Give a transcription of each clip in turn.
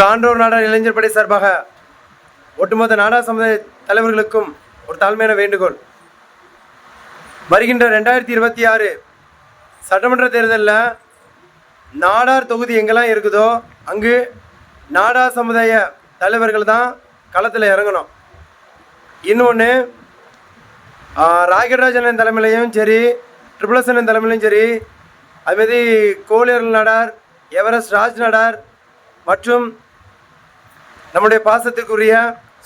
சான்றோர் நாடார் இளைஞர் படை சார்பாக ஒட்டுமொத்த நாடா சமுதாய தலைவர்களுக்கும் ஒரு தாழ்மையான வேண்டுகோள். வருகின்ற ரெண்டாயிரத்தி இருபத்தி ஆறு சட்டமன்ற தேர்தலில் நாடார் தொகுதி எங்கெல்லாம் இருக்குதோ அங்கு நாடார் சமுதாய தலைவர்கள் தான் களத்தில் இறங்கணும். இன்னொன்று ராகராஜன் தலைமையிலையும் சரி ட்ரிபிளசன் தலைமையிலையும் சரி அதுமாரி கோலியர் நாடார் எவரெஸ்ட் ராஜ் நாடார் மற்றும் நம்முடைய பாசத்துக்குரிய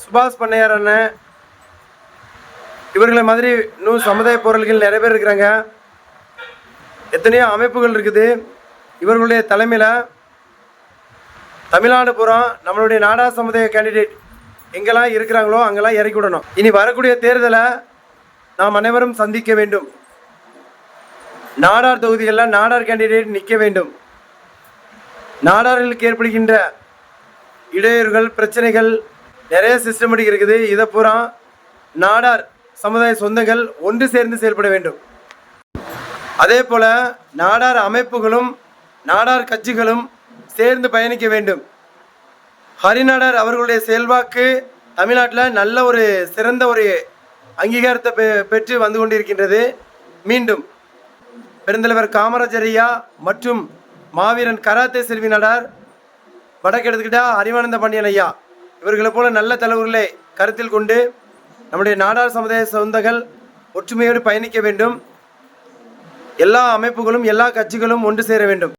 சுபாஷ் பண்ணையார் அண்ணன் இவர்களை மாதிரி இன்னும் சமுதாய பொருள்கள் நிறைய பேர் இருக்கிறாங்க. எத்தனையோ அமைப்புகள் இருக்குது. இவர்களுடைய தலைமையில் தமிழ்நாடு புறம் நம்மளுடைய நாடா சமுதாய கேண்டிடேட் எங்கெல்லாம் இருக்கிறாங்களோ அங்கெல்லாம் இறக்கி விடணும். இனி வரக்கூடிய தேர்தலை நாம் அனைவரும் சந்திக்க வேண்டும். நாடார் தொகுதிகளில் நாடார் கேண்டிடேட் நிற்க வேண்டும். நாடார்களுக்கு ஏற்படுகின்ற இடையூறுகள் பிரச்சனைகள் நிறைய சிஸ்டமேட்டிக் இருக்குது. இதை பூரா நாடார் சமுதாய சொந்தங்கள் ஒன்று சேர்ந்து செயல்பட வேண்டும். அதே போல் நாடார் அமைப்புகளும் நாடார் கட்சிகளும் சேர்ந்து பயணிக்க வேண்டும். ஹரிநாடார் அவர்களுடைய செல்வாக்கு தமிழ்நாட்டில் நல்ல ஒரு சிறந்த ஒரு அங்கீகாரத்தை பெ பெற்று வந்து கொண்டிருக்கின்றது. மீண்டும் பெருந்தலைவர் காமராஜர் ஐயா மற்றும் மாவீரன் கராத்தே செல்வி நாடார் வடக்கு எடுத்துக்கிட்டா அறிவானந்த பாண்டியன் ஐயா. இவர்களை போல நல்ல தலைவர்களை கருத்தில் கொண்டு நம்முடைய நாடார் சமுதாய சொந்தங்கள் ஒற்றுமையோடு பயணிக்க வேண்டும். எல்லா அமைப்புகளும் எல்லா கட்சிகளும் ஒன்று சேர வேண்டும்.